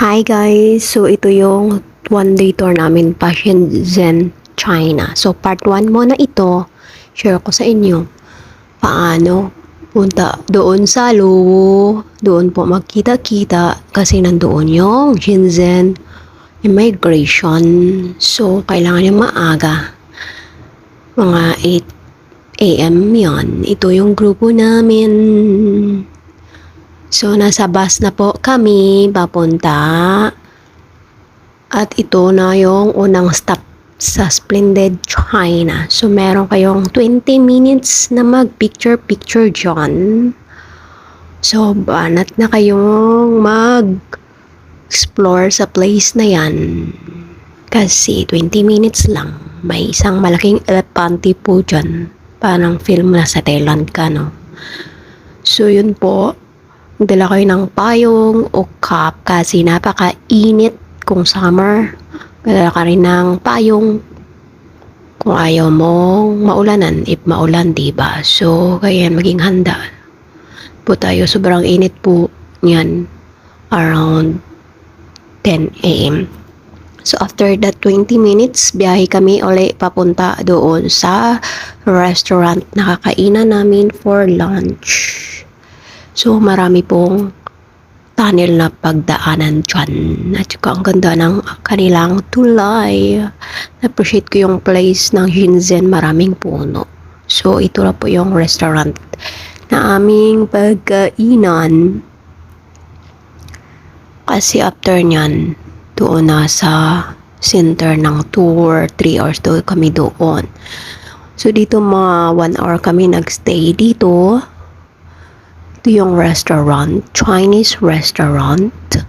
Hi guys! So ito yung one day tour namin pa Shenzhen, China. So part 1 muna ito. Share ko sa inyo paano punta doon sa Luwu. Doon po magkita-kita kasi nandoon yung Shenzhen immigration. So kailangan yung maaga. Mga 8 a.m. yon. Ito yung grupo namin. So, nasa bus na po kami papunta. At ito na yung unang stop sa Splendid China. So, meron kayong 20 minutes na mag-picture-picture dyan. So, banat na kayong mag-explore sa place na yan. Kasi 20 minutes lang. May isang malaking elepante po dyan. Parang film na sa Thailand ka, no? So, yun po. Magdala kayo ng payong o cup kasi napakainit kung summer. Magdala ka rin ng payong kung ayaw mong maulanan, if maulan, di ba? So, kaya maging handa po tayo. Sobrang init po yan around 10 a.m. So, after that 20 minutes, biyahe kami uli papunta doon sa restaurant na kakainan namin for lunch. So, marami pong tunnel na pagdaanan dyan. At saka ang ganda ng kanilang tulay. Na-appreciate ko yung place ng Shenzhen, maraming puno. So, ito na po yung restaurant na aming pagkainan. Kasi after nyan, doon na sa center ng tour, 3 hours doon kami doon. So, dito mga 1 hour kami nagstay dito. Yung restaurant, Chinese restaurant.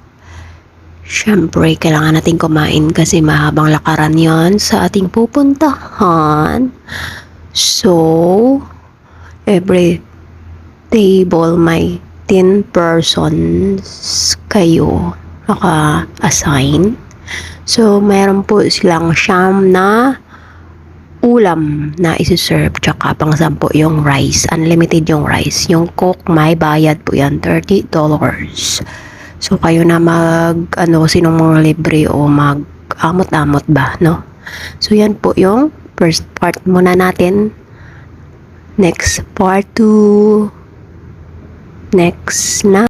Siyempre, kailangan natin kumain kasi mahabang lakaran yon sa ating pupuntahan. So, every table may 10 persons kayo naka-assign. So, meron po silang siyam na ulam na isi-serve tsaka pang sampo yung rice. Unlimited yung rice. Yung coke may bayad po yan, $30. So kayo na mag ano sinong mga libre o mag amot-amot ba, no? So yan po yung first part muna natin. Next part 2 next na